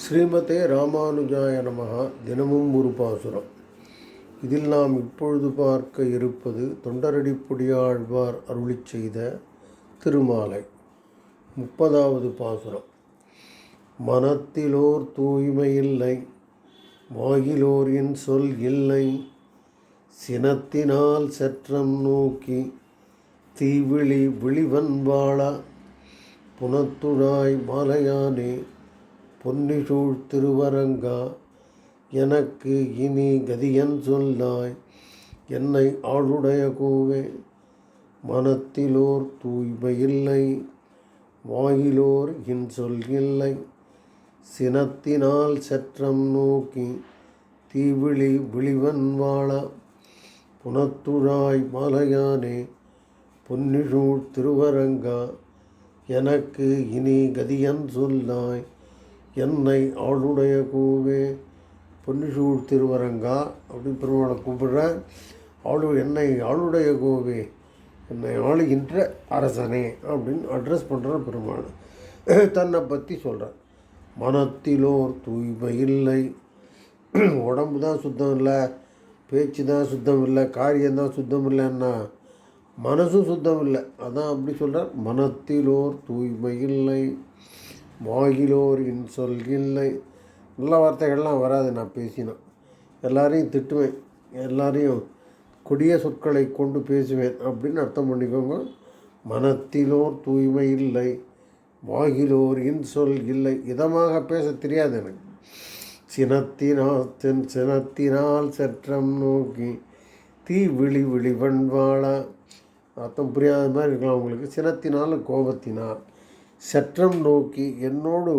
ஸ்ரீமதே ராமானுஜாய நமகா தினமும் ஒரு பாசுரம். இதில் நாம் இப்பொழுது பார்க்க இருப்பது தொண்டரடிப்புடியாழ்வார் அருளிச் செய்த திருமாலை. முப்பதாவது பாசுரம். மனத்திலோர் தூய்மை இல்லை வாயிலோரின் சொல் இல்லை. சினத்தினால் செற்றம் நோக்கி தீவிழி விழிவன் வாழ புனத்துழாய் மாலையானே பொன்னிசூழ் திருவரங்கா எனக்கு இனி கதியன் சொல்லாய் என்னை ஆளுடைய கோவே மனத்திலோர் தூய்மை இல்லை வாயிலோர் இன்சொல் இல்லை சினத்தினால் சற்றம் நோக்கி தீவிழி விழிவன் வாழ புனத்துழாய் மாலையானே பொன்னிசூழ் திருவரங்கா எனக்கு இனி கதியன் சொல்லாய் என்னை ஆளுடைய கூவே பொன்னிசூழ் திருவரங்கா அப்படின்னு பெருமாளை கூப்பிடுறேன் ஆளு என்னை ஆளுடைய கோவே என்னை ஆளுகின்ற அரசனே அப்படின்னு அட்ரஸ் பண்ணுற பெருமாள். தன்னை பற்றி சொல்கிறார் மனத்திலோர் தூய்மை இல்லை. உடம்பு தான் சுத்தம் இல்லை. பேச்சு தான் சுத்தம் இல்லை. காரியந்தான் சுத்தம் இல்லைன்னா மனசும் சுத்தம் இல்லை. அதான் அப்படி சொல்கிறார் மனத்திலோர் தூய்மை இல்லை. மாகிலோரின் இன் சொல் இல்லை நல்ல வார்த்தைகள்லாம் வராது நான் பேசினேன் எல்லாரையும் திட்டுவேன். எல்லாரையும் கொடிய சொற்களை கொண்டு பேசுவேன் அப்படின்னு அர்த்தம் பண்ணிக்கோங்க. மனத்திலோர் தூய்மை இல்லை. வாயிலோர் இன் சொல் இல்லை இதமாக பேச தெரியாது எனக்கு. சினத்தினால் தென் சினத்தினால் சற்றம் நோக்கி தீ விழி விழிவன் வாழ அர்த்தம் புரியாத மாதிரி இருக்கலாம் உங்களுக்கு. சினத்தினால் கோபத்தினால். சற்றம் நோக்கி என்னோடு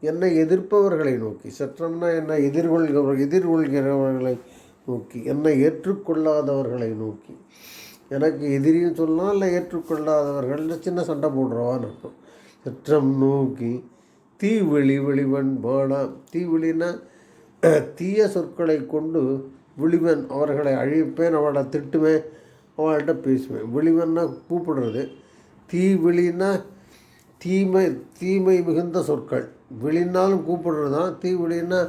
என்னை எதிர்ப்பவர்களை நோக்கி சற்றம்னா என்னை எதிர்கொள்கிறவர் எதிர்கொள்கிறவர்களை நோக்கி என்னை ஏற்றுக்கொள்ளாதவர்களை நோக்கி. எனக்கு எதிரின்னு சொல்லலாம் இல்லை ஏற்றுக்கொள்ளாதவர்கள் சின்ன சண்டை போடுறவான்னு அர்த்தம். சற்றம் நோக்கி தீவிழி வெளிவன் பாடா வெளினா தீய சொற்களை கொண்டு விழிவன் அவர்களை அழிப்பேன் அவளை திட்டுவேன் அவள்கிட்ட பேசுவேன். விழிவன்னா கூப்பிடுறது. தீவிழின்னா தீமை தீமை மிகுந்த சொற்கள். விழினாலும் கூப்பிடுறது தான் தீ விழின்னா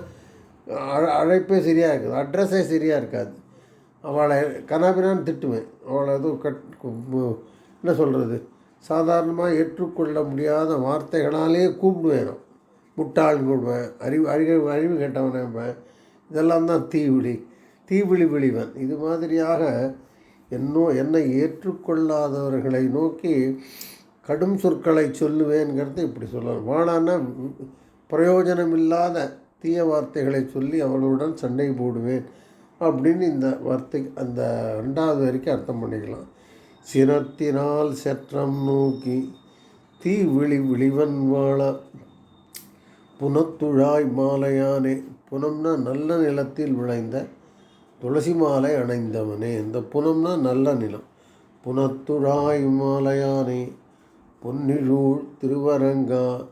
அழைப்பே சரியாக இருக்குது. அட்ரஸே சரியாக இருக்காது. அவளை கனாபினான்னு திட்டுவேன். அவளை எதுவும் கட் என்ன சொல்கிறது சாதாரணமாக ஏற்றுக்கொள்ள முடியாத வார்த்தைகளாலே கூப்பிடுவேன் முட்டாள் கூடுவேன் அறிவு அறிவு அறிவு கேட்டவனேன் இதெல்லாம் தான் தீவிழி தீவிழி விழிவன். இது மாதிரியாக என்னோ என்னை ஏற்றுக்கொள்ளாதவர்களை நோக்கி கடும் சொற்களை சொல்லுவேங்கிறத இப்படி சொல்லலாம் வாழான்னா பிரயோஜனம் இல்லாத தீய வார்த்தைகளை சொல்லி அவர்களுடன் சண்டை போடுவேன் அப்படின்னு இந்த வார்த்தை அந்த ரெண்டாவது வரைக்கும் அர்த்தம் பண்ணிக்கலாம். சினத்தினால் செற்றம் நோக்கி தீ விழி விழிவன் வாழ புனத்துழாய் மாலையானே. புனம்னா நல்ல நிலத்தில் விளைந்த துளசி மாலை அணைந்தவனே. இந்த புனம்னா நல்ல நிலம். புனத்துழாய் மாலையானே. பொன்னிழூழ் திருவரங்கா.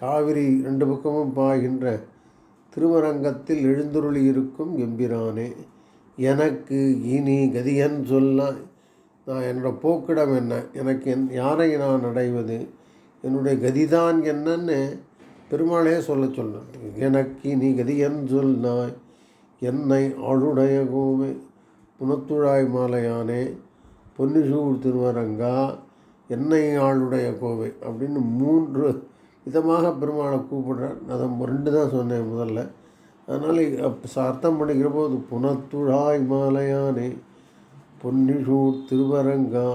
காவிரி ரெண்டு பக்கமும் பாய்கின்ற திருவரங்கத்தில் எழுந்துருளி இருக்கும் எம்பிரானே எனக்கு இனி கதியன் சொல்ல நான் என்னோடய போக்கிடம் என்ன? எனக்கு என் யாரை நான் அடைவது என்னுடைய கதிதான் என்னன்னு பெருமாளே சொல்ல சொல்ல எனக்கு நீ கதியன் சொல்லாய் என்னை ஆளுடைய கோவை புனத்துழாய் மாலையானே பொன்னிசூழ் திருவரங்கா. என்னை ஆளுடைய கோவை அப்படின்னு மூன்று விதமாக பெருமாளை கூப்பிடுறார். அதை ரெண்டு தான் சொன்னேன் முதல்ல. அதனால் அர்த்தம் பண்ணிக்கிற போது புனத்துழாய் மாலையானே பொன்னிஷூர் திருவரங்கா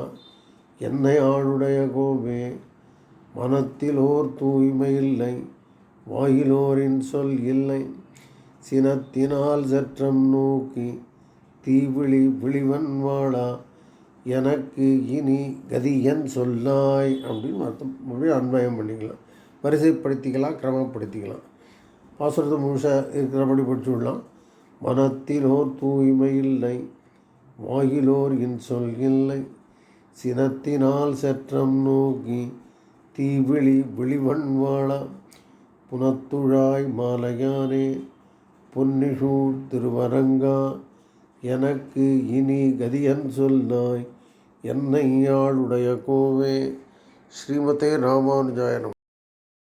என்னை ஆளுடைய கோவே மனத்தில் ஓர் தூய்மை இல்லை வாயிலோரின் சொல் இல்லை சினத்தினால் சற்றம் நோக்கி தீவிழி விழிவன் வாழா எனக்கு இனி கதியன் சொல்லாய் அப்படின்னு அர்த்தம். மறுபடியும் அன்வயம் பண்ணிக்கலாம். வரிசைப்படுத்திக்கலாம் கிரமப்படுத்திக்கலாம். பாசுரத்தை முழுசாக இருக்கிறபடி படிச்சுடலாம். மனத்திலோர் தூய்மை இல்லை வாயிலோர் இன் சொல் இல்லை. சினத்தினால் செற்றம் நோக்கி தீவிழி விழிவன் வாழ புனத்துழாய் மாலையானே பொன்னிஷூர் திருவரங்கா எனக்கு இனி கதியன் சொல்லாய் என்னை யாளுடைய கோவே. ஸ்ரீமதே ராமானுஜாயனம்.